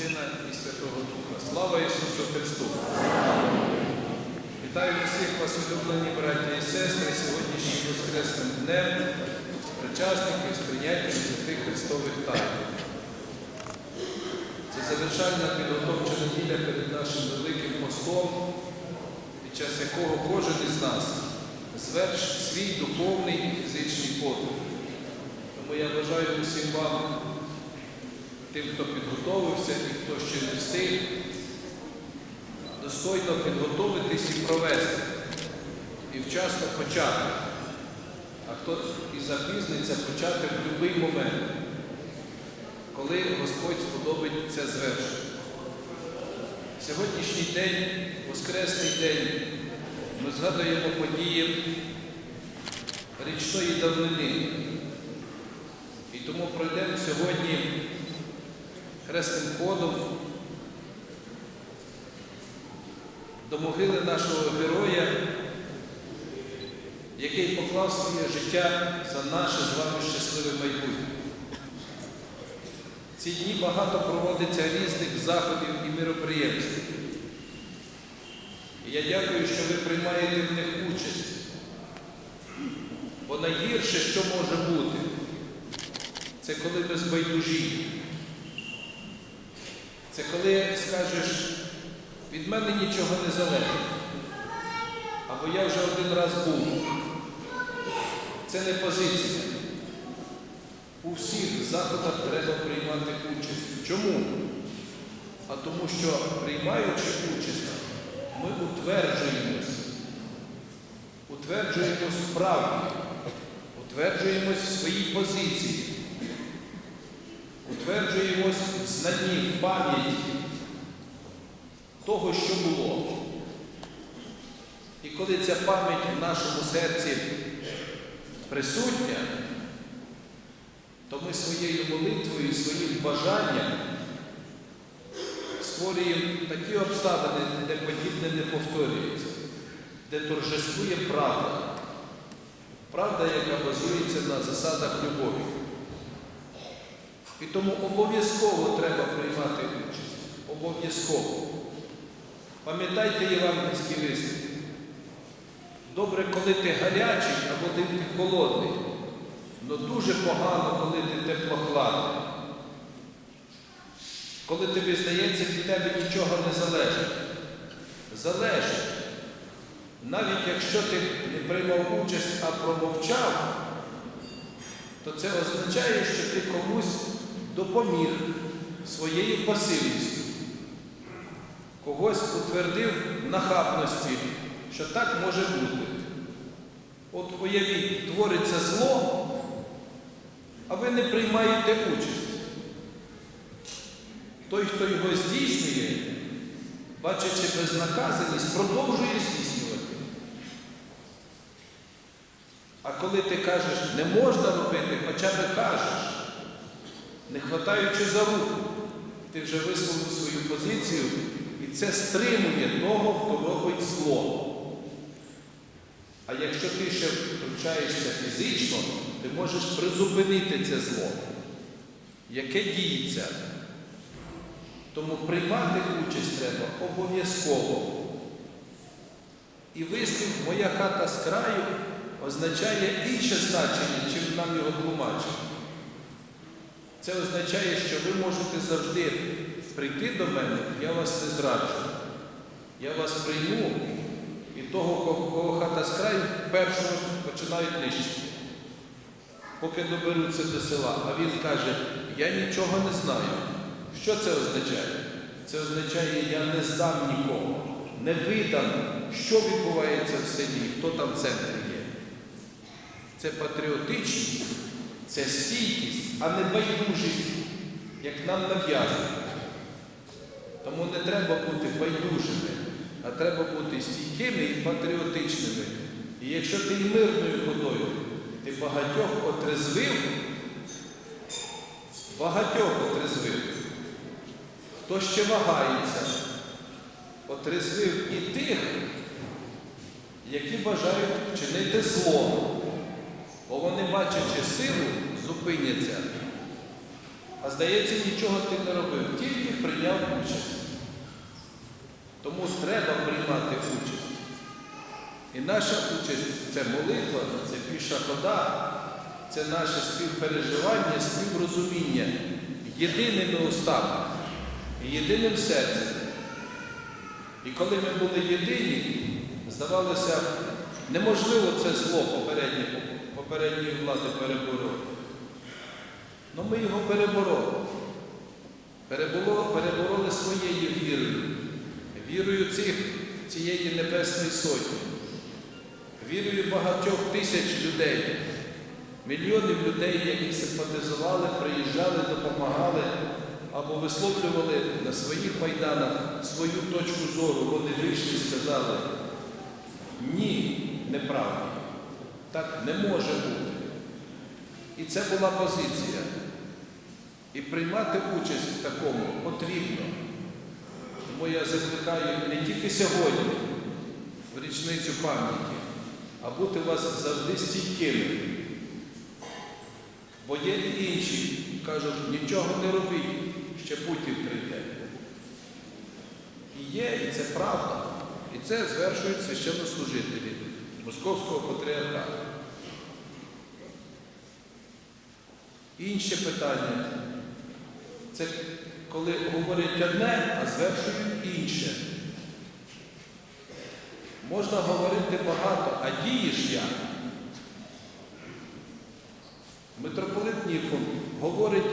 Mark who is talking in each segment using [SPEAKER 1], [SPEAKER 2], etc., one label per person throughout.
[SPEAKER 1] Сина і Святого Духа. Слава Ісусу Христу! Вітаю всіх вас, улюблені браті і сестри, сьогоднішнім Воскресним днем, причасників з святих Христових тайн. Це завершальна підготовча неділя перед нашим великим постом, під час якого кожен із нас звершить свій духовний і фізичний подвиг. Тому я бажаю усім вам, тим, хто підготовився і хто ще не встиг, достойно підготовитись і провести, і вчасно почати. А хто і запізниться почати в будь-який момент, коли Господь сподобить це звершення. Сьогоднішній день, Воскресний день, ми згадуємо події річної давнини. І тому пройдемо сьогодні хресним ходом до могили нашого героя, який поклав своє життя за наше з вами щасливе майбутнє. Ці дні багато проводиться різних заходів і міроприємств. І я дякую, що ви приймаєте в них участь. Бо найгірше, що може бути, це коли ми збайдужі. Це коли скажеш, від мене нічого не залежить. Або я вже один раз був. Це не позиція. У всіх заходах треба приймати участь. Чому? А тому що, приймаючи участь, ми утверджуємось. Утверджуємось в правді, утверджуємось в своїй позиції, утверджуємось в знанні, пам'яті того, що було. І коли ця пам'ять в нашому серці присутня, то ми своєю молитвою, своїм бажанням створюємо такі обставини, де подібне не повторюється, де торжествує правда. Правда, яка базується на засадах любові. І тому обов'язково треба приймати участь. Обов'язково. Пам'ятайте євангельський вислів. Добре, коли ти гарячий або ти холодний, але дуже погано, коли ти теплохладний. Коли тобі здається, від тебе нічого не залежить. Залежить. Навіть якщо ти не приймав участь, а промовчав, то це означає, що ти комусь допоміг своєю пасивністю. Когось утвердив нахабності, що так може бути. От уявіть, твориться зло, а ви не приймаєте участь. Той, хто його здійснює, бачачи безнаказаність, продовжує здійснювати. А коли ти кажеш, не можна робити, хоча б кажеш, не хватаючи за руку, ти вже висловив свою позицію, і це стримує того, хто робить зло. А якщо ти ще втручаєшся фізично, ти можеш призупинити це зло, яке діється. Тому приймати участь треба обов'язково. І вислів Моя хата з краю означає інше значення, чим нам його тлумачить. Це означає, що ви можете завжди прийти до мене, я вас не зраджу. Я вас прийму, і того, кого хата з краю, першого починають нищити. Поки доберуться до села, а він каже, я нічого не знаю. Що це означає? Це означає, я не здам нікого, не видам, що відбувається в селі, хто там в центрі є. Це патріотичність, це стійкість, а не байдужість, як нам нав'язують. Тому не треба бути байдужими, а треба бути стійкими і патріотичними. І якщо ти мирною ходою, ти багатьох отрезвив, багатьох отрезвив. Хто ще вагається, отрезвив і тих, які бажають вчинити зло, бо вони, бачачи силу, зупиняться А здається, нічого ти не робив, тільки прийняв участь. Тому треба приймати участь. І наша участь це молитва, це піша хода, це наше співпереживання, співрозуміння єдиними устами єдиним серцем. І коли ми були єдині, здавалося, неможливо це зло попереднє, попередньої влади перебороти. Ну ми його перебороли. Переболо, перебороли своєю вірою, вірою цих, цієї Небесної Сотні, вірою багатьох тисяч людей, мільйонів людей, які симпатизували, приїжджали, допомагали або висловлювали на своїх майданах свою точку зору. Вони вийшли і сказали, ні, неправда. Так не може бути. І це була позиція. І приймати участь в такому потрібно. Тому я закликаю не тільки сьогодні, в річницю пам'яті, а бути у вас завжди стійкими. Бо є інші, кажуть, нічого не робіть, ще Путін прийде. І є, і це правда. І це звершують священнослужителі Московського патріархату. Інше питання. Це коли говорять одне, а звершують інше. Можна говорити багато, а дієш як? Митрополит Ніфон говорить,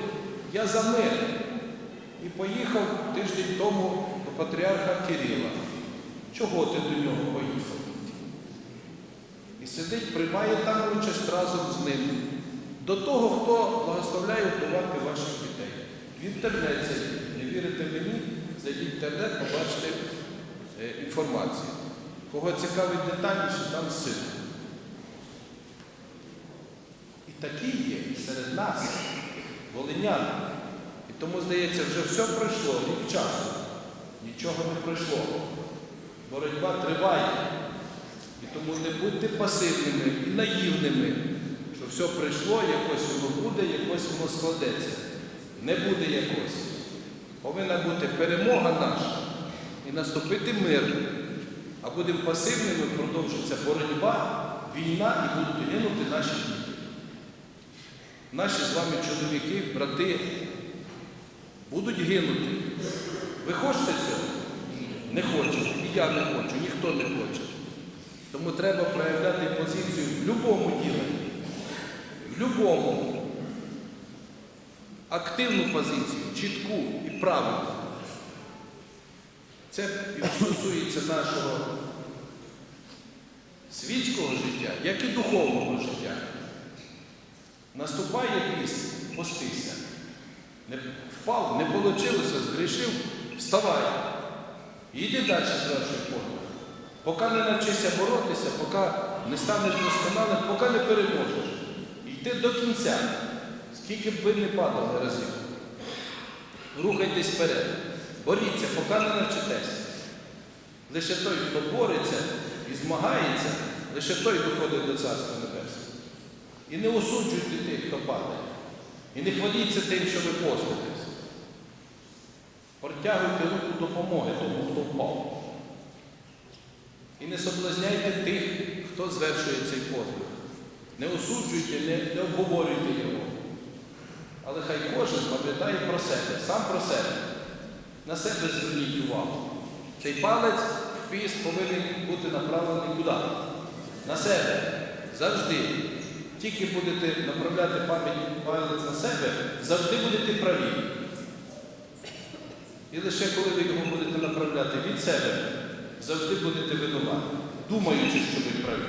[SPEAKER 1] я за мир. І поїхав тиждень тому до патріарха Кирила. Чого ти до нього поїхав? Сидить, приймає там участь разом з ним. До того, хто благословляє готувати ваших дітей. В інтернеті, не вірите мені, зайдіть в інтернет, побачите е, інформацію. Кого цікавить детальніше, там сила. І такі є серед нас, волиняни. І тому, здається, вже все пройшло, рік часу. Нічого не пройшло. Боротьба триває. І тому не будьте пасивними і наївними, що все прийшло, якось воно буде, якось воно складеться. Не буде якось. Повинна бути перемога наша і наступити мир. А будемо пасивними, продовжиться боротьба, війна і будуть гинути наші діти. Наші з вами чоловіки, брати будуть гинути. Ви хочете цього? Не хочете. І я не хочу, ніхто не хоче. Тому треба проявляти позицію в будь-якому ділі. В будь-якому. Активну позицію, чітку і правильну. Це стосується нашого світського життя, як і духовного життя. Наступає піст, постися. Не впав, не вийшло, згрішив, вставай. І йди далі звершуй подвиг. Поки не навчишся боротися, поки не станеш досконалим, поки не переможеш. Йди до кінця, скільки б ви не падали разів. Рухайтесь вперед. Боріться, поки не навчитеся. Лише той, хто бореться і змагається, лише той доходить до Царства Небесного. І не осуджуйте тих, хто падає. І не хваліться тим, що ви поститесь. Протягуйте руку допомоги тому, хто впав. І не соблазняйте тих, хто звершує цей подвиг. Не осуджуйте, не, не обговорюйте його. Але хай кожен пам'ятає про себе, сам про себе. На себе зверніть увагу. Цей палець в піст повинен бути направлений куди? На себе. Завжди. Тільки будете направляти пам'ять палець на себе, завжди будете праві. І лише коли ви його будете направляти від себе, завжди будете винуваті, думаючи, що ви праві.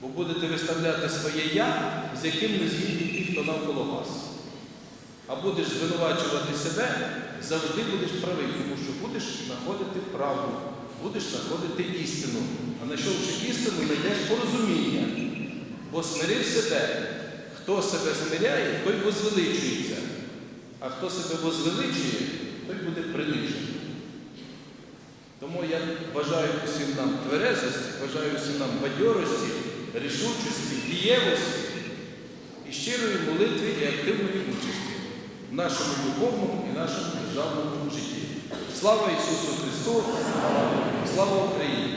[SPEAKER 1] Бо будете виставляти своє я, з яким не згідні ті, хто навколо вас. А будеш звинувачувати себе, завжди будеш правий, тому що будеш знаходити правду, будеш знаходити істину. А знайшовши істину, знайдеш порозуміння. Бо смирив себе. Хто себе смиряє, той возвеличується. А хто себе возвеличує, той буде принижений. Тому я бажаю усім нам тверезості, бажаю усім нам бадьорості, рішучості, дієвості і щирої молитви і активної участі. в нашому духовному і нашому державному житті. Слава Ісусу Христу! Слава Україні!